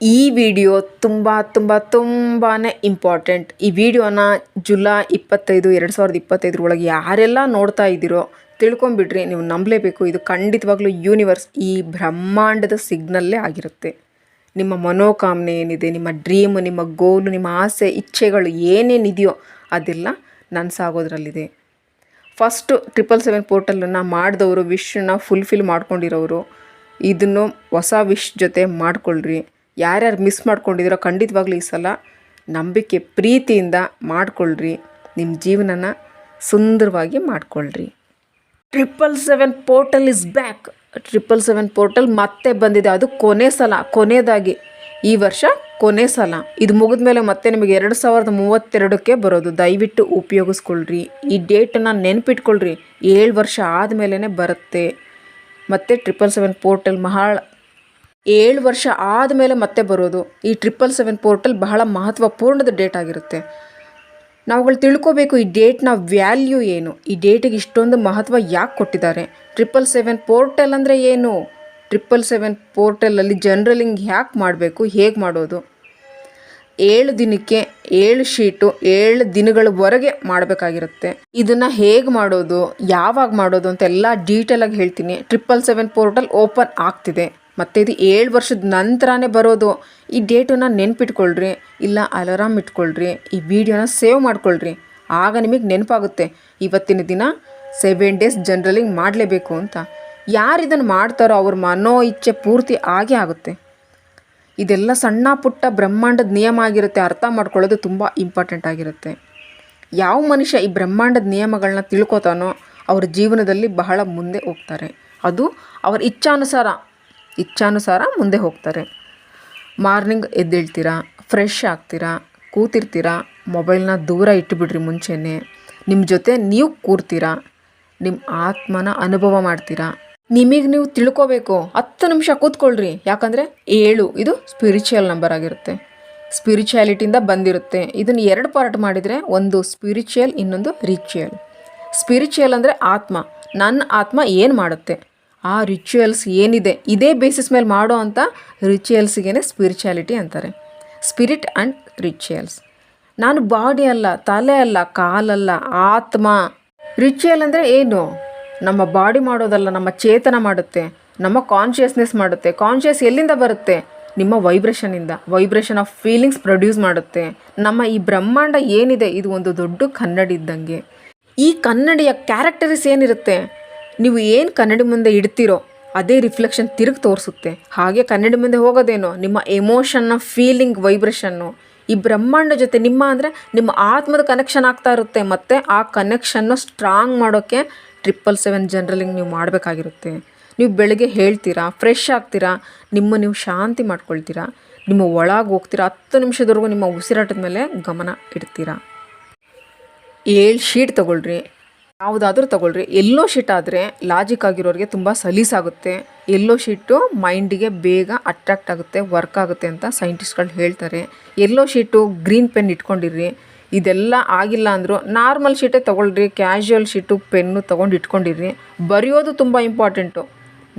ಈ ವಿಡಿಯೋ ತುಂಬ ತುಂಬ ತುಂಬಾ ಇಂಪಾರ್ಟೆಂಟ್ ಈ ವಿಡಿಯೋನ ಜುಲೈ ಇಪ್ಪತ್ತೈದು, ಎರಡು ಸಾವಿರದ ಇಪ್ಪತ್ತೈದರೊಳಗೆ ಯಾರೆಲ್ಲ ನೋಡ್ತಾ ಇದ್ದೀರೋ ತಿಳ್ಕೊಂಬಿಡ್ರಿ. ನೀವು ನಂಬಲೇಬೇಕು. ಇದು ಖಂಡಿತವಾಗ್ಲೂ ಯೂನಿವರ್ಸ್ ಈ ಬ್ರಹ್ಮಾಂಡದ ಸಿಗ್ನಲ್ಲೇ ಆಗಿರುತ್ತೆ. ನಿಮ್ಮ ಮನೋಕಾಮನೆ ಏನಿದೆ, ನಿಮ್ಮ ಡ್ರೀಮು ನಿಮ್ಮ ಗೋಲು ನಿಮ್ಮ ಆಸೆ, ಇಚ್ಛೆಗಳು ಏನೇನಿದೆಯೋ ಅದೆಲ್ಲ ನನಸಾಗೋದ್ರಲ್ಲಿದೆ ಫಸ್ಟು ಟ್ರಿಪಲ್ ಸೆವೆನ್ ಪೋರ್ಟಲನ್ನು ಮಾಡಿದವರು ವಿಶ್ನ ಫುಲ್ಫಿಲ್ ಮಾಡ್ಕೊಂಡಿರೋರು ಇದನ್ನು ಹೊಸ ವಿಶ್ ಜೊತೆ ಮಾಡ್ಕೊಳ್ರಿ. ಯಾರ್ಯಾರು ಮಿಸ್ ಮಾಡ್ಕೊಂಡಿದ್ದೀರೋ ಖಂಡಿತವಾಗ್ಲೂ ಈ ಸಲ ನಂಬಿಕೆ ಪ್ರೀತಿಯಿಂದ ಮಾಡ್ಕೊಳ್ರಿ. ನಿಮ್ಮ ಜೀವನನ ಸುಂದರವಾಗಿ ಮಾಡ್ಕೊಳ್ರಿ. Triple seven portal is back triple seven portal ಮತ್ತೆ ಬಂದಿದೆ. ಅದು ಕೊನೆ ಸಲ ಕೊನೆಯದಾಗಿ ಈ ವರ್ಷ ಕೊನೆ ಸಲ. ಇದು ಮುಗಿದ ಮೇಲೆ ಮತ್ತೆ ನಿಮಗೆ ಎರಡು ಸಾವಿರದ ಮೂವತ್ತೆರಡಕ್ಕೆ ಬರೋದು. ದಯವಿಟ್ಟು ಉಪಯೋಗಿಸ್ಕೊಳ್ರಿ. ಈ ಡೇಟನ್ನು ನೆನಪಿಟ್ಕೊಳ್ರಿ. ಏಳು ವರ್ಷ ಆದಮೇಲೆ ಬರುತ್ತೆ. ಮತ್ತು ಟ್ರಿಪಲ್ ಸೆವೆನ್ ಪೋರ್ಟಲ್ ಮಹಾಳ ಏಳು ವರ್ಷ ಆದಮೇಲೆ ಮತ್ತೆ ಬರೋದು. ಈ ಟ್ರಿಪಲ್ ಸೆವೆನ್ ಪೋರ್ಟಲ್ ಬಹಳ ಮಹತ್ವಪೂರ್ಣದ ಡೇಟ್ ಆಗಿರುತ್ತೆ. ನಾವುಗಳು ತಿಳ್ಕೋಬೇಕು ಈ ಡೇಟ್ನ ವ್ಯಾಲ್ಯೂ ಏನು. ಈ ಡೇಟಿಗೆ ಇಷ್ಟೊಂದು ಮಹತ್ವ ಯಾಕೆ ಕೊಟ್ಟಿದ್ದಾರೆ? ಟ್ರಿಪಲ್ ಸೆವೆನ್ ಪೋರ್ಟಲ್ ಅಂದರೆ ಏನು? ಟ್ರಿಪಲ್ ಸೆವೆನ್ ಪೋರ್ಟಲಲ್ಲಿ ಜನ್ರಲಿಂಗ್ ಯಾಕೆ ಮಾಡಬೇಕು? ಹೇಗೆ ಮಾಡೋದು? ಏಳು ದಿನಕ್ಕೆ ಏಳು ಶೀಟು ಏಳು ದಿನಗಳವರೆಗೆ ಮಾಡಬೇಕಾಗಿರುತ್ತೆ. ಇದನ್ನು ಹೇಗೆ ಮಾಡೋದು? ಯಾವಾಗ ಮಾಡೋದು ಅಂತ ಎಲ್ಲ ಡೀಟೇಲಾಗಿ ಹೇಳ್ತೀನಿ. ಟ್ರಿಪಲ್ ಸೆವೆನ್ ಪೋರ್ಟಲ್ ಓಪನ್ ಆಗ್ತಿದೆ. ಮತ್ತು ಇದು ಏಳು ವರ್ಷದ ನಂತರನೇ ಬರೋದು. ಈ ಡೇಟನ್ನು ನೆನ್ಪಿಟ್ಕೊಳ್ರಿ, ಇಲ್ಲ ಅಲಾರಾಮ್ ಇಟ್ಕೊಳ್ರಿ, ಈ ವಿಡಿಯೋನ ಸೇವ್ ಮಾಡ್ಕೊಳ್ರಿ. ಆಗ ನಿಮಗೆ ನೆನಪಾಗುತ್ತೆ. ಇವತ್ತಿನ ದಿನ ಸೆವೆನ್ ಡೇಸ್ ಜನ್ರಲಿಂಗ್ ಮಾಡಲೇಬೇಕು ಅಂತ. ಯಾರು ಇದನ್ನು ಮಾಡ್ತಾರೋ ಅವ್ರ ಮನೋ ಇಚ್ಛೆ ಪೂರ್ತಿ ಆಗೇ ಆಗುತ್ತೆ. ಇದೆಲ್ಲ ಸಣ್ಣ ಪುಟ್ಟ ಬ್ರಹ್ಮಾಂಡದ ನಿಯಮ ಆಗಿರುತ್ತೆ, ಅರ್ಥ ಮಾಡ್ಕೊಳ್ಳೋದು ತುಂಬ ಇಂಪಾರ್ಟೆಂಟ್ ಆಗಿರುತ್ತೆ. ಯಾವ ಮನುಷ್ಯ ಈ ಬ್ರಹ್ಮಾಂಡದ ನಿಯಮಗಳನ್ನ ತಿಳ್ಕೊತಾನೋ ಅವ್ರ ಜೀವನದಲ್ಲಿ ಬಹಳ ಮುಂದೆ ಹೋಗ್ತಾರೆ. ಅದು ಅವ್ರ ಇಚ್ಛಾನುಸಾರ ಇಚ್ಛಾನುಸಾರ ಮುಂದೆ ಹೋಗ್ತಾರೆ. ಮಾರ್ನಿಂಗ್ ಎದ್ದೇಳ್ತೀರಾ, ಫ್ರೆಶ್ ಆಗ್ತೀರಾ, ಕೂತಿರ್ತೀರಾ, ಮೊಬೈಲ್ನ ದೂರ ಇಟ್ಟುಬಿಡ್ರಿ ಮುಂಚೆನೇ. ನಿಮ್ಮ ಜೊತೆ ನೀವು ಕೂರ್ತೀರಾ ನಿಮ್ಮ ಆತ್ಮನ ಅನುಭವ ಮಾಡ್ತೀರಾ. ನಿಮಗೆ ನೀವು ತಿಳ್ಕೋಬೇಕು, ಹತ್ತು ನಿಮಿಷ ಕೂತ್ಕೊಳ್ರಿ. ಯಾಕಂದರೆ ಏಳು, ಇದು ಸ್ಪಿರಿಚುಯಲ್ ನಂಬರ್ ಆಗಿರುತ್ತೆ. ಸ್ಪಿರಿಚುಯಾಲಿಟಿಯಿಂದ ಬಂದಿರುತ್ತೆ. ಇದನ್ನು ಎರಡು ಪಾರ್ಟ್ ಮಾಡಿದರೆ ಒಂದು ಸ್ಪಿರಿಚುಯಲ್ ಇನ್ನೊಂದು ರಿಚುಯಲ್ ಸ್ಪಿರಿಚುಯಲ್ ಅಂದರೆ ಆತ್ಮ. ನನ್ನ ಆತ್ಮ ಏನು ಮಾಡುತ್ತೆ? ಆ ರಿಚುವಲ್ಸ್ ಏನಿದೆ, ಇದೇ ಬೇಸಿಸ್ ಮೇಲೆ ಮಾಡೋ ಅಂಥ ರಿಚುವಲ್ಸ್ಗೇ ಸ್ಪಿರಿಚುಯಾಲಿಟಿ ಅಂತಾರೆ. ಸ್ಪಿರಿಟ್ ಆ್ಯಂಡ್ ರಿಚುವಲ್ಸ್ ನಾನು ಬಾಡಿ ಅಲ್ಲ, ತಲೆ ಅಲ್ಲ, ಕಾಲಲ್ಲ, ಆತ್ಮ. ರಿಚುವಲ್ ಅಂದರೆ ಏನು? ನಮ್ಮ ಬಾಡಿ ಮಾಡೋದಲ್ಲ, ನಮ್ಮ ಚೇತನ ಮಾಡುತ್ತೆ, ನಮ್ಮ ಕಾನ್ಷಿಯಸ್ನೆಸ್ ಮಾಡುತ್ತೆ ಕಾನ್ಷಿಯಸ್ ಎಲ್ಲಿಂದ ಬರುತ್ತೆ? ನಿಮ್ಮ ವೈಬ್ರೇಷನಿಂದ ವೈಬ್ರೇಷನ್ ಆಫ್ ಫೀಲಿಂಗ್ಸ್ ಪ್ರೊಡ್ಯೂಸ್ ಮಾಡುತ್ತೆ. ನಮ್ಮ ಈ ಬ್ರಹ್ಮಾಂಡ ಏನಿದೆ, ಇದು ಒಂದು ದೊಡ್ಡ ಕನ್ನಡಿ ಇದ್ದಂಗೆ. ಈ ಕನ್ನಡಿಯ ಕ್ಯಾರೆಕ್ಟರಿಸ್ ಏನಿರುತ್ತೆ? ನೀವು ಏನು ಕನ್ನಡಿ ಮುಂದೆ ಇಡ್ತೀರೋ ಅದೇ ರಿಫ್ಲೆಕ್ಷನ್ ತಿರುಗಿ ತೋರಿಸುತ್ತೆ. ಹಾಗೆ ಕನ್ನಡಿ ಮುಂದೆ ಹೋಗೋದೇನೋ? ನಿಮ್ಮ ಎಮೋಷನ್ನ ಫೀಲಿಂಗ್ ವೈಬ್ರೇಷನ್ನು ಈ ಬ್ರಹ್ಮಾಂಡ ಜೊತೆ ನಿಮ್ಮ ಅಂದರೆ ನಿಮ್ಮ ಆತ್ಮದ ಕನೆಕ್ಷನ್ ಆಗ್ತಾ ಇರುತ್ತೆ. ಮತ್ತು ಆ ಕನೆಕ್ಷನ್ನು ಸ್ಟ್ರಾಂಗ್ ಮಾಡೋಕ್ಕೆ ಟ್ರಿಪ್ಪಲ್ ಸೆವೆನ್ ಜನರಲಿಂಗ್ ನೀವು ಮಾಡಬೇಕಾಗಿರುತ್ತೆ. ನೀವು ಬೆಳಗ್ಗೆ ಹೇಳ್ತೀರಾ ಫ್ರೆಶ್ ಆಗ್ತೀರಾ, ನಿಮ್ಮ ನೀವು ಶಾಂತಿ ಮಾಡ್ಕೊಳ್ತೀರಾ, ನಿಮ್ಮ ಒಳಗೆ ಹೋಗ್ತೀರಾ, ಹತ್ತು ನಿಮಿಷದವರೆಗೂ ನಿಮ್ಮ ಉಸಿರಾಟದ ಮೇಲೆ ಗಮನ ಇಡ್ತೀರಾ? ಏಳು ಶೀಟ್ ತೊಗೊಳ್ರಿ. ಯಾವುದಾದ್ರೂ ತೊಗೊಳ್ರಿ. ಎಲ್ಲೋ ಶೀಟ್ ಆದರೆ ಲಾಜಿಕ್ ಆಗಿರೋರಿಗೆ ತುಂಬ ಸಲೀಸಾಗುತ್ತೆ. ಎಲ್ಲೋ ಶೀಟು ಮೈಂಡಿಗೆ ಬೇಗ ಅಟ್ರಾಕ್ಟ್ ಆಗುತ್ತೆ ವರ್ಕ್ ಆಗುತ್ತೆ ಅಂತ ಸೈಂಟಿಸ್ಟ್ಗಳು ಹೇಳ್ತಾರೆ. ಎಲ್ಲೋ ಶೀಟು ಗ್ರೀನ್ ಪೆನ್ ಇಟ್ಕೊಂಡಿರ್ರಿ. ಇದೆಲ್ಲ ಆಗಿಲ್ಲ ಅಂದರೂ ನಾರ್ಮಲ್ ಶೀಟೇ ತೊಗೊಳ್ರಿ ಕ್ಯಾಶುವಲ್ ಶೀಟು ಪೆನ್ನು ತೊಗೊಂಡು ಇಟ್ಕೊಂಡಿರ್ರಿ. ಬರೆಯೋದು ತುಂಬ ಇಂಪಾರ್ಟೆಂಟು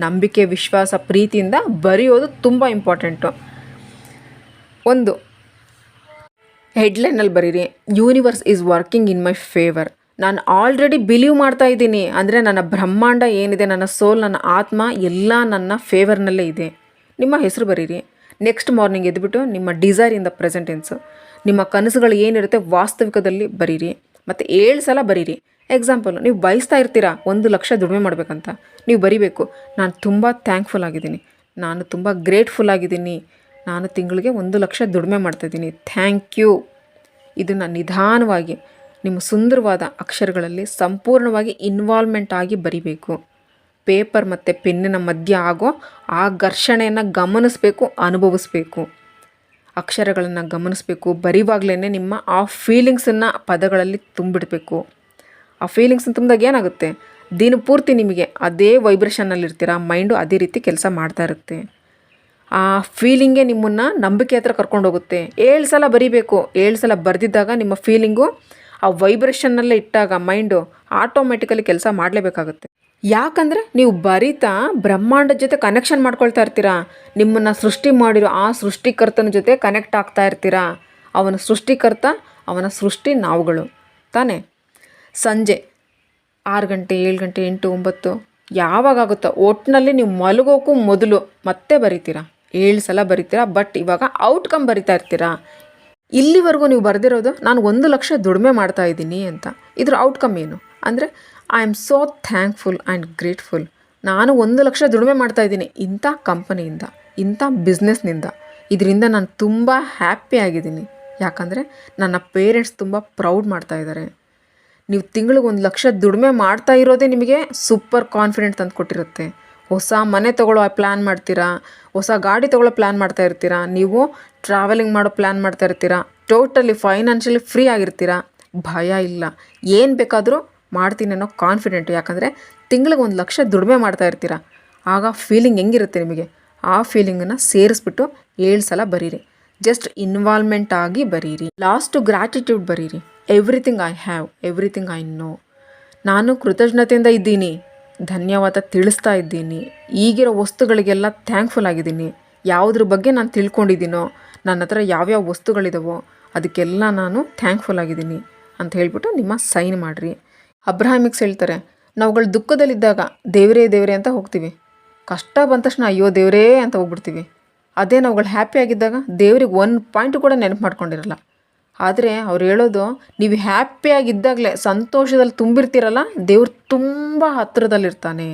ನಂಬಿಕೆ, ವಿಶ್ವಾಸ, ಪ್ರೀತಿಯಿಂದ ಬರೆಯೋದು ತುಂಬ ಇಂಪಾರ್ಟೆಂಟು ಒಂದು ಹೆಡ್ಲೈನಲ್ಲಿ ಬರೀರಿ. Universe is working in my favour ನಾನು ಆಲ್ರೆಡಿ ಬಿಲೀವ್ ಮಾಡ್ತಾ ಇದ್ದೀನಿ. ಅಂದರೆ ನನ್ನ ಬ್ರಹ್ಮಾಂಡ ಏನಿದೆ, ನನ್ನ ಸೋಲ್ ನನ್ನ ಆತ್ಮ ಎಲ್ಲ ನನ್ನ ಫೇವರ್ನಲ್ಲೇ ಇದೆ. ನಿಮ್ಮ ಹೆಸರು ಬರೀರಿ. ನೆಕ್ಸ್ಟ್ ಮಾರ್ನಿಂಗ್ ಎದ್ಬಿಟ್ಟು ನಿಮ್ಮ ಡಿಸೈರ್ ಇನ್ ದ ಪ್ರೆಸೆಂಟೆನ್ಸು ನಿಮ್ಮ ಕನಸುಗಳು ಏನಿರುತ್ತೆ ವಾಸ್ತವಿಕದಲ್ಲಿ ಬರೀರಿ. ಮತ್ತು ಏಳು ಸಲ ಬರೀರಿ. ಎಕ್ಸಾಂಪಲ್ ನೀವು ಬಯಸ್ತಾ ಇರ್ತೀರಾ, ಒಂದು ಲಕ್ಷ ದುಡಿಮೆ ಮಾಡಬೇಕಂತ. ನೀವು ಬರಿಬೇಕು. ನಾನು ತುಂಬ ಥ್ಯಾಂಕ್ಫುಲ್ ಆಗಿದ್ದೀನಿ. ನಾನು ತುಂಬ ಗ್ರೇಟ್ಫುಲ್ ಆಗಿದ್ದೀನಿ. ನಾನು ತಿಂಗಳಿಗೆ ಒಂದು ಲಕ್ಷ ದುಡಿಮೆ ಮಾಡ್ತಾಯಿದ್ದೀನಿ ಥ್ಯಾಂಕ್ ಯು ಇದನ್ನು ನಿಧಾನವಾಗಿ. ನಿಮ್ಮ ಸುಂದರವಾದ ಅಕ್ಷರಗಳಲ್ಲಿ ಸಂಪೂರ್ಣವಾಗಿ ಇನ್ವಾಲ್ವ್ಮೆಂಟ್ ಆಗಿ ಬರಿಬೇಕು. ಪೇಪರ್ ಮತ್ತು ಪೆನ್ನಿನ ಮಧ್ಯೆ ಆಗೋ ಆ ಘರ್ಷಣೆಯನ್ನು ಗಮನಿಸಬೇಕು, ಅನುಭವಿಸ್ಬೇಕು. ಅಕ್ಷರಗಳನ್ನು ಗಮನಿಸಬೇಕು ಬರೀವಾಗಲೇ ನಿಮ್ಮ ಆ ಫೀಲಿಂಗ್ಸನ್ನು ಪದಗಳಲ್ಲಿ ತುಂಬಿಡಬೇಕು. ಆ ಫೀಲಿಂಗ್ಸನ್ನು ತುಂಬಿದಾಗ ಏನಾಗುತ್ತೆ? ದಿನ ಪೂರ್ತಿ ನಿಮಗೆ ಅದೇ ವೈಬ್ರೇಷನ್ನಲ್ಲಿರ್ತೀರ ಮೈಂಡು ಅದೇ ರೀತಿ ಕೆಲಸ ಮಾಡ್ತಾ ಇರುತ್ತೆ. ಆ ಫೀಲಿಂಗೇ ನಿಮ್ಮನ್ನು ನಂಬಿಕೆ ಹತ್ರ ಕರ್ಕೊಂಡೋಗುತ್ತೆ. ಏಳು ಸಲ ಬರಿಬೇಕು, ಏಳು ಸಲ ಬರೆದಿದ್ದಾಗ ನಿಮ್ಮ ಫೀಲಿಂಗು ಆ ವೈಬ್ರೇಷನ್ನಲ್ಲೇ ಇಟ್ಟಾಗ ಮೈಂಡು ಆಟೋಮೆಟಿಕಲಿ ಕೆಲಸ ಮಾಡಲೇಬೇಕಾಗುತ್ತೆ. ಯಾಕಂದರೆ ನೀವು ಬರಿತಾ ಬ್ರಹ್ಮಾಂಡದ ಜೊತೆ ಕನೆಕ್ಷನ್ ಮಾಡ್ಕೊಳ್ತಾ ಇರ್ತೀರಾ? ನಿಮ್ಮನ್ನು ಸೃಷ್ಟಿ ಮಾಡಿರೋ ಆ ಸೃಷ್ಟಿಕರ್ತನ ಜೊತೆ ಕನೆಕ್ಟ್ ಆಗ್ತಾ ಇರ್ತೀರಾ? ಅವನ ಸೃಷ್ಟಿಕರ್ತ, ಅವನ ಸೃಷ್ಟಿ ನಾವುಗಳು. ತಾನೇ? ಸಂಜೆ ಆರು ಗಂಟೆ, ಏಳು ಗಂಟೆ, ಎಂಟು, ಒಂಬತ್ತು ಯಾವಾಗ ಆಗುತ್ತೋ ಒಟ್ಟಿನಲ್ಲಿ ನೀವು ಮಲಗೋಕ್ಕೂ ಮೊದಲು ಮತ್ತೆ ಬರಿತೀರಾ? ಏಳು ಸಲ ಬರಿತೀರಾ? ಬಟ್ ಇವಾಗ ಔಟ್ಕಮ್ ಬರಿತಾ ಇರ್ತೀರಾ? ಇಲ್ಲಿವರೆಗೂ ನೀವು ಬರೆದಿರೋದು ನಾನು ಒಂದು ಲಕ್ಷ ದುಡಿಮೆ ಮಾಡ್ತಾ ಇದ್ದೀನಿ ಅಂತ. ಇದ್ರ ಔಟ್ಕಮ್ ಏನು? ಅಂದರೆ I am so thankful and grateful ನಾನು ಒಂದು ಲಕ್ಷ ದುಡಿಮೆ ಮಾಡ್ತಾ ಇದ್ದೀನಿ ಇಂಥ ಕಂಪನಿಯಿಂದ ಇಂಥ ಬಿಸ್ನೆಸ್ನಿಂದ ಇದರಿಂದ ನಾನು ತುಂಬ ಹ್ಯಾಪಿ ಆಗಿದ್ದೀನಿ. ಯಾಕಂದರೆ, ನನ್ನ ಪೇರೆಂಟ್ಸ್ ತುಂಬ ಪ್ರೌಡ್ ಮಾಡ್ತಾ ಇದ್ದಾರೆ. ನೀವು ತಿಂಗಳಿಗೆ ಒಂದು ಲಕ್ಷ ದುಡಿಮೆ ಮಾಡ್ತಾ ಇರೋದೇ ನಿಮಗೆ ಸೂಪರ್ ಕಾನ್ಫಿಡೆಂಟ್ ತಂದು ಕೊಟ್ಟಿರುತ್ತೆ. ಹೊಸ ಮನೆ ತೊಗೊಳ್ಳೋ ಪ್ಲ್ಯಾನ್ ಮಾಡ್ತೀರಾ? ಹೊಸ ಗಾಡಿ ತೊಗೊಳ್ಳೋ ಪ್ಲ್ಯಾನ್ ಮಾಡ್ತಾ ಇರ್ತೀರಾ? ನೀವು ಟ್ರಾವೆಲಿಂಗ್ ಮಾಡೋ ಪ್ಲ್ಯಾನ್ ಮಾಡ್ತಾ ಇರ್ತೀರಾ? ಟೋಟಲಿ ಫೈನಾನ್ಷಿಯಲಿ ಫ್ರೀ ಆಗಿರ್ತೀರಾ? ಭಯ ಇಲ್ಲ. ಏನು ಬೇಕಾದರೂ ಮಾಡ್ತೀನಿ ಅನ್ನೋ ಕಾನ್ಫಿಡೆಂಟ್ ಯಾಕಂದರೆ ತಿಂಗಳಿಗೆ ಒಂದು ಲಕ್ಷ ದುಡಿಮೆ ಮಾಡ್ತಾ ಇರ್ತೀರಾ? ಆಗ ಫೀಲಿಂಗ್ ಹೆಂಗಿರುತ್ತೆ ನಿಮಗೆ? ಆ ಫೀಲಿಂಗನ್ನು ಸೇರಿಸ್ಬಿಟ್ಟು ಏಳು ಸಲ ಬರೀರಿ. ಜಸ್ಟ್ ಇನ್ವಾಲ್ವ್ಮೆಂಟ್ ಆಗಿ ಬರೀರಿ. ಲಾಸ್ಟು ಗ್ರ್ಯಾಟಿಟ್ಯೂಡ್ ಬರೀರಿ. Everything I have everything I know ನಾನು ಕೃತಜ್ಞತೆಯಿಂದ ಇದ್ದೀನಿ. ಧನ್ಯವಾದ ತಿಳಿಸ್ತಾ ಇದ್ದೀನಿ. ಈಗಿರೋ ವಸ್ತುಗಳಿಗೆಲ್ಲ ಥ್ಯಾಂಕ್ಫುಲ್ ಆಗಿದ್ದೀನಿ. ಯಾವುದ್ರ ಬಗ್ಗೆ ನಾನು ತಿಳ್ಕೊಂಡಿದ್ದೀನೋ ನನ್ನ ಹತ್ರ ಯಾವ್ಯಾವ ವಸ್ತುಗಳಿದಾವೋ ಅದಕ್ಕೆಲ್ಲ ನಾನು ಥ್ಯಾಂಕ್ಫುಲ್ ಆಗಿದ್ದೀನಿ ಅಂತ ಹೇಳಿಬಿಟ್ಟು ನಿಮ್ಮ ಸೈನ್ ಮಾಡಿರಿ. ಅಬ್ರಾಹಿಮಿಕ್ಸ್ ಹೇಳ್ತಾರೆ, ನಾವುಗಳು ದುಃಖದಲ್ಲಿದ್ದಾಗ ದೇವರೇ ದೇವರೇ ಅಂತ ಹೋಗ್ತೀವಿ. ಕಷ್ಟ ಬಂದ ತಕ್ಷಣ ಅಯ್ಯೋ ದೇವರೇ ಅಂತ ಹೋಗ್ಬಿಡ್ತೀವಿ. ಅದೇ ನಾವುಗಳು ಹ್ಯಾಪಿ ಆಗಿದ್ದಾಗ ದೇವ್ರಿಗೆ ಒಂದು ಪಾಯಿಂಟ್ ಕೂಡ ನೆನಪು ಮಾಡ್ಕೊಂಡಿರಲ್ಲ. ಆದರೆ ಅವ್ರು ಹೇಳೋದು, ನೀವು ಹ್ಯಾಪಿಯಾಗಿದ್ದಾಗಲೇ ಸಂತೋಷದಲ್ಲಿ ತುಂಬಿರ್ತೀರಲ್ಲ, ದೇವ್ರು ತುಂಬ ಹತ್ತಿರದಲ್ಲಿರ್ತಾನೆ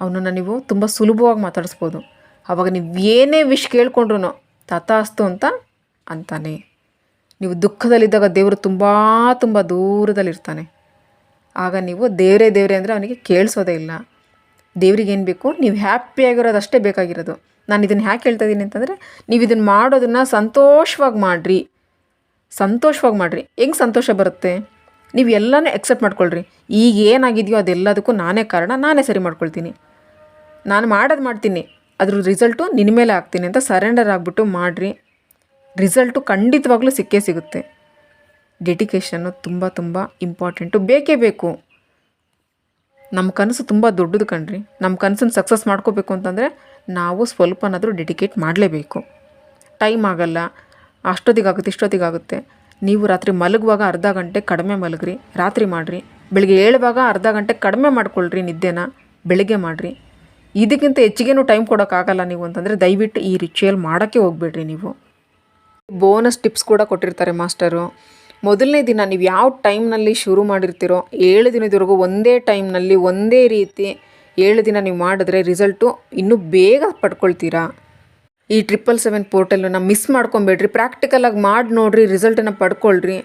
ಅವನನ್ನು ನೀವು ತುಂಬ ಸುಲಭವಾಗಿ ಮಾತಾಡಿಸ್ಬೋದು. ಆವಾಗ ನೀವು ಏನೇ ವಿಷ್ ಕೇಳ್ಕೊಂಡ್ರು ತಥಾಸ್ತು ಅಂತ ಅಂತಾನೆ. ನೀವು ದುಃಖದಲ್ಲಿದ್ದಾಗ ದೇವರು ತುಂಬ ತುಂಬ ದೂರದಲ್ಲಿರ್ತಾನೆ. ಆಗ ನೀವು ದೇವರೇ ದೇವರೇ ಅಂದರೆ ಅವನಿಗೆ ಕೇಳಿಸೋದೇ ಇಲ್ಲ. ದೇವ್ರಿಗೆ ಏನು ಬೇಕು? ನೀವು ಹ್ಯಾಪಿಯಾಗಿರೋದಷ್ಟೇ ಬೇಕಾಗಿರೋದು. ನಾನು ಇದನ್ನು ಯಾಕೆ ಹೇಳ್ತಾ ಇದ್ದೀನಿ ಅಂತಂದರೆ, ನೀವು ಇದನ್ನು ಮಾಡೋದನ್ನು ಸಂತೋಷವಾಗಿ ಮಾಡಿರಿ. ಸಂತೋಷವಾಗಿ ಮಾಡಿರಿ. ಹೆಂಗೆ ಸಂತೋಷ ಬರುತ್ತೆ? ನೀವು ಎಲ್ಲನೂ ಎಕ್ಸೆಪ್ಟ್ ಮಾಡ್ಕೊಳ್ರಿ. ಈಗ ಏನಾಗಿದೆಯೋ ಅದೆಲ್ಲದಕ್ಕೂ ನಾನೇ ಕಾರಣ. ನಾನೇ ಸರಿ ಮಾಡ್ಕೊಳ್ತೀನಿ. ನಾನು ಮಾಡೋದು ಮಾಡ್ತೀನಿ. ಅದ್ರ ರಿಸಲ್ಟು ನಿನ್ನ ಮೇಲೆ ಹಾಕ್ತೀನಿ ಅಂತ ಸರೆಂಡರ್ ಆಗಿಬಿಟ್ಟು ಮಾಡಿರಿ. ರಿಸಲ್ಟು ಖಂಡಿತವಾಗ್ಲೂ ಸಿಕ್ಕೇ ಸಿಗುತ್ತೆ. ಡೆಡಿಕೇಷನ್ನು ತುಂಬ ತುಂಬ ಇಂಪಾರ್ಟೆಂಟು ಬೇಕೇ ಬೇಕು. ನಮ್ಮ ಕನಸು ತುಂಬ ದೊಡ್ಡದು ಕಣ್ರಿ. ನಮ್ಮ ಕನಸನ್ನು ಸಕ್ಸಸ್ ಮಾಡ್ಕೋಬೇಕು ಅಂತಂದರೆ ನಾವು ಸ್ವಲ್ಪನಾದರೂ ಡೆಡಿಕೇಟ್ ಮಾಡಲೇಬೇಕು. ಟೈಮ್ ಆಗಲ್ಲ. ಅಷ್ಟೊತ್ತಿಗಾಗುತ್ತೆ, ಇಷ್ಟೊತ್ತಿಗಾಗುತ್ತೆ. ನೀವು ರಾತ್ರಿ ಮಲಗುವಾಗ ಅರ್ಧ ಗಂಟೆ ಕಡಿಮೆ ಮಲಗ್ರಿ. ರಾತ್ರಿ ಮಾಡಿರಿ. ಬೆಳಿಗ್ಗೆ ಏಳುವಾಗ ಅರ್ಧ ಗಂಟೆ ಕಡಿಮೆ ಮಾಡ್ಕೊಳ್ರಿ ನಿದ್ದೆನ. ಬೆಳಿಗ್ಗೆ ಮಾಡಿರಿ. ಇದಕ್ಕಿಂತ ಹೆಚ್ಚಿಗೆನೂ ಟೈಮ್ ಕೊಡೋಕ್ಕಾಗಲ್ಲ ನೀವು ಅಂತಂದರೆ ದಯವಿಟ್ಟು ಈ ರಿಚುವಲ್ ಮಾಡೋಕ್ಕೆ ಹೋಗ್ಬೇಡ್ರಿ ನೀವು. ಬೋನಸ್ ಟಿಪ್ಸ್ ಕೂಡ ಕೊಟ್ಟಿರ್ತಾರೆ ಮಾಸ್ಟರು. ಮೊದಲನೇ ದಿನ ನೀವು ಯಾವ ಟೈಮ್ನಲ್ಲಿ ಶುರು ಮಾಡಿರ್ತೀರೋ ಏಳು ದಿನದವರೆಗೂ ಒಂದೇ ಟೈಮ್ನಲ್ಲಿ ಒಂದೇ ರೀತಿ ಏಳು ದಿನ ನೀವು ಮಾಡಿದ್ರೆ ರಿಸಲ್ಟು ಇನ್ನೂ ಬೇಗ ಪಡ್ಕೊಳ್ತೀರಾ. ಈ ಟ್ರಿಪಲ್ ಸೆವೆನ್ ಪೋರ್ಟಲನ್ನು ಮಿಸ್ ಮಾಡ್ಕೊಬೇಡ್ರಿ. ಪ್ರಾಕ್ಟಿಕಲಾಗಿ ಮಾಡಿ ನೋಡಿರಿ ರಿಸಲ್ಟನ್ನು ಪಡ್ಕೊಳ್ರಿ.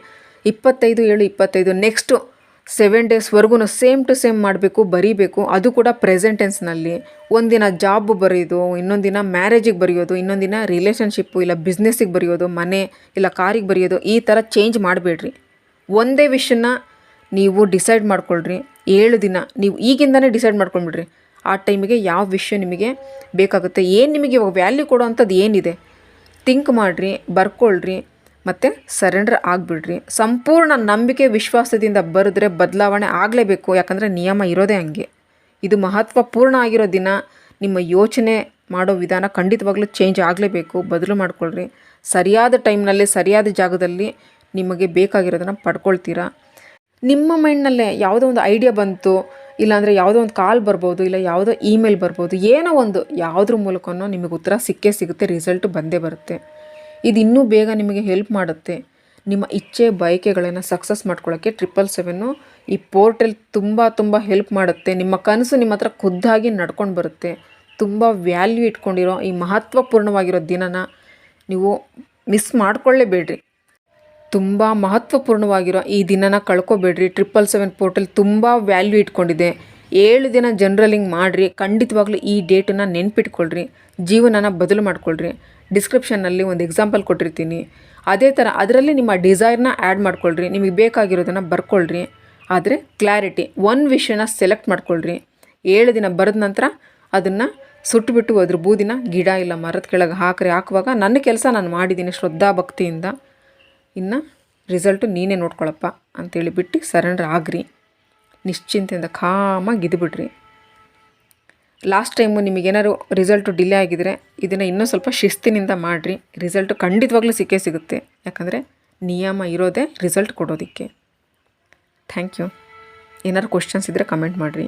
ಇಪ್ಪತ್ತೈದು ಏಳು ಇಪ್ಪತ್ತೈದು ನೆಕ್ಸ್ಟು ಸೆವೆನ್ ಡೇಸ್ವರೆಗೂ ಸೇಮ್ ಟು ಸೇಮ್ ಮಾಡಬೇಕು, ಬರೀಬೇಕು. ಅದು ಕೂಡ ಪ್ರೆಸೆಂಟ್ ಟೆನ್ಸ್ನಲ್ಲಿ ಒಂದಿನ ಜಾಬ್ ಬರೆಯೋದು, ಇನ್ನೊಂದು ದಿನ ಮ್ಯಾರೇಜಿಗೆ ಬರೆಯೋದು, ಇನ್ನೊಂದು ದಿನ ರಿಲೇಷನ್ಶಿಪ್ಪು ಇಲ್ಲ ಬಿಸ್ನೆಸ್ಸಿಗೆ ಬರೆಯೋದು, ಮನೆ ಇಲ್ಲ ಕಾರಿಗೆ ಬರೆಯೋದು, ಈ ಥರ ಚೇಂಜ್ ಮಾಡಬೇಡ್ರಿ. ಒಂದೇ ವಿಷಯನ ನೀವು ಡಿಸೈಡ್ ಮಾಡ್ಕೊಳ್ರಿ. ಏಳು ದಿನ ನೀವು ಈಗಿಂದನೇ ಡಿಸೈಡ್ ಮಾಡ್ಕೊಂಡ್ಬಿಡ್ರಿ. ಆ ಟೈಮಿಗೆ ಯಾವ ವಿಷಯ ನಿಮಗೆ ಬೇಕಾಗುತ್ತೆ, ಏನು ನಿಮಗೆ ಇವಾಗ ವ್ಯಾಲ್ಯೂ ಕೊಡೋ ಅಂಥದ್ದು ಏನಿದೆ? ಥಿಂಕ್ ಮಾಡಿರಿ, ಬರ್ಕೊಳ್ರಿ. ಮತ್ತು ಸರೆಂಡರ್ ಆಗಿಬಿಡ್ರಿ. ಸಂಪೂರ್ಣ ನಂಬಿಕೆ, ವಿಶ್ವಾಸದಿಂದ ಬರೆದ್ರೆ ಬದಲಾವಣೆ ಆಗಲೇಬೇಕು. ಯಾಕಂದರೆ ನಿಯಮ ಇರೋದೇ ಹಂಗೆ. ಇದು ಮಹತ್ವಪೂರ್ಣ ಆಗಿರೋ ದಿನ. ನಿಮ್ಮ ಯೋಚನೆ ಮಾಡೋ ವಿಧಾನ ಖಂಡಿತವಾಗ್ಲೂ ಚೇಂಜ್ ಆಗಲೇಬೇಕು. ಬದಲು ಮಾಡ್ಕೊಳ್ರಿ. ಸರಿಯಾದ ಟೈಮ್ನಲ್ಲಿ, ಸರಿಯಾದ ಜಾಗದಲ್ಲಿ ನಿಮಗೆ ಬೇಕಾಗಿರೋದನ್ನು ಪಡ್ಕೊಳ್ತೀರಾ? ನಿಮ್ಮ ಮೈಂಡ್ನಲ್ಲೇ ಯಾವುದೋ ಒಂದು ಐಡಿಯಾ ಬಂತು, ಇಲ್ಲಾಂದರೆ ಯಾವುದೋ ಒಂದು ಕಾಲ್ ಬರ್ಬೋದು, ಇಲ್ಲ ಯಾವುದೋ ಇಮೇಲ್ ಬರ್ಬೋದು, ಏನೋ ಒಂದು, ಯಾವುದ್ರ ಮೂಲಕನೋ ನಿಮಗೆ ಉತ್ತರ ಸಿಕ್ಕೇ ಸಿಗುತ್ತೆ ರಿಸಲ್ಟ್ ಬಂದೇ ಬರುತ್ತೆ. ಇದು ಇನ್ನೂ ಬೇಗ ನಿಮಗೆ ಹೆಲ್ಪ್ ಮಾಡುತ್ತೆ. ನಿಮ್ಮ ಇಚ್ಛೆ, ಬಯಕೆಗಳನ್ನು ಸಕ್ಸಸ್ ಮಾಡ್ಕೊಳ್ಳೋಕ್ಕೆ ಟ್ರಿಪಲ್ ಸೆವೆನ್ನು ಈ ಪೋರ್ಟಲ್ ತುಂಬ ತುಂಬ ಹೆಲ್ಪ್ ಮಾಡುತ್ತೆ. ನಿಮ್ಮ ಕನಸು ನಿಮ್ಮ ಹತ್ರ ಖುದ್ದಾಗಿ ನಡ್ಕೊಂಡು ಬರುತ್ತೆ. ತುಂಬ ವ್ಯಾಲ್ಯೂ ಇಟ್ಕೊಂಡಿರೋ ಈ ಮಹತ್ವಪೂರ್ಣವಾಗಿರೋ ದಿನನ ನೀವು ಮಿಸ್ ಮಾಡ್ಕೊಳ್ಳೇಬೇಡ್ರಿ. ತುಂಬ ಮಹತ್ವಪೂರ್ಣವಾಗಿರೋ ಈ ದಿನನ ಕಳ್ಕೊಬೇಡ್ರಿ. ಟ್ರಿಪಲ್ ಸೆವೆನ್ ಪೋರ್ಟಲ್ ತುಂಬ ವ್ಯಾಲ್ಯೂ ಇಟ್ಕೊಂಡಿದೆ. ಏಳು ದಿನ ಜನರಲಿಂಗ್ ಮಾಡಿರಿ. ಖಂಡಿತವಾಗ್ಲೂ ಈ ಡೇಟನ್ನು ನೆನ್ಪಿಟ್ಕೊಳ್ರಿ. ಜೀವನನ ಬದಲು ಮಾಡ್ಕೊಳ್ರಿ. ಡಿಸ್ಕ್ರಿಪ್ಷನ್ನಲ್ಲಿ ಒಂದು ಎಕ್ಸಾಂಪಲ್ ಕೊಟ್ಟಿರ್ತೀನಿ. ಅದೇ ಥರ ಅದರಲ್ಲಿ ನಿಮ್ಮ ಡಿಸೈರ್ನ ಆ್ಯಡ್ ಮಾಡ್ಕೊಳ್ರಿ, ನಿಮಗೆ ಬೇಕಾಗಿರೋದನ್ನು ಬರ್ಕೊಳ್ರಿ. ಆದರೆ ಕ್ಲಾರಿಟಿ ಒನ್ ವಿಷಯನ ಸೆಲೆಕ್ಟ್ ಮಾಡ್ಕೊಳ್ರಿ. ಏಳು ದಿನ ಬರೆದ ನಂತರ ಅದನ್ನು ಸುಟ್ಟುಬಿಟ್ಟು ಅದ್ರ ಬೂದಿನ ಗಿಡ ಇಲ್ಲ ಮರದ ಕೆಳಗೆ ಹಾಕ್ರಿ. ಹಾಕುವಾಗ ನನ್ನ ಕೆಲಸ ನಾನು ಮಾಡಿದ್ದೀನಿ ಶ್ರದ್ಧಾ ಭಕ್ತಿಯಿಂದ. ಇನ್ನು ರಿಸಲ್ಟು ನೀನೇ ನೋಡ್ಕೊಳಪ್ಪ ಅಂತೇಳಿ ಬಿಟ್ಟು ಸರೆಂಡ್ರ್ ಆಗ್ರಿ ನಿಶ್ಚಿಂತೆಯಿಂದ ಕಾಮಾಗಿ ಇದ್ಬಿಡ್ರಿ. ಲಾಸ್ಟ್ ಟೈಮು ನಿಮಗೇನಾದ್ರು ರಿಸಲ್ಟು ಡಿಲೇ ಆಗಿದರೆ ಇದನ್ನು ಇನ್ನೂ ಸ್ವಲ್ಪ ಶಿಸ್ತಿನಿಂದ ಮಾಡಿರಿ. ರಿಸಲ್ಟು ಖಂಡಿತವಾಗ್ಲೂ ಸಿಕ್ಕೇ ಸಿಗುತ್ತೆ. ಯಾಕಂದರೆ ನಿಯಮ ಇರೋದೇ ರಿಸಲ್ಟ್ ಕೊಡೋದಕ್ಕೆ. ಥ್ಯಾಂಕ್ ಯು ಏನಾದ್ರು ಕ್ವಶನ್ಸ್ ಇದ್ದರೆ ಕಮೆಂಟ್ ಮಾಡಿರಿ.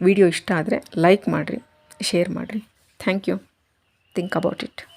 ವಿಡಿಯೋ ಇಷ್ಟ ಆದರೆ ಲೈಕ್ ಮಾಡಿರಿ ಶೇರ್ ಮಾಡಿರಿ. Thank you think about it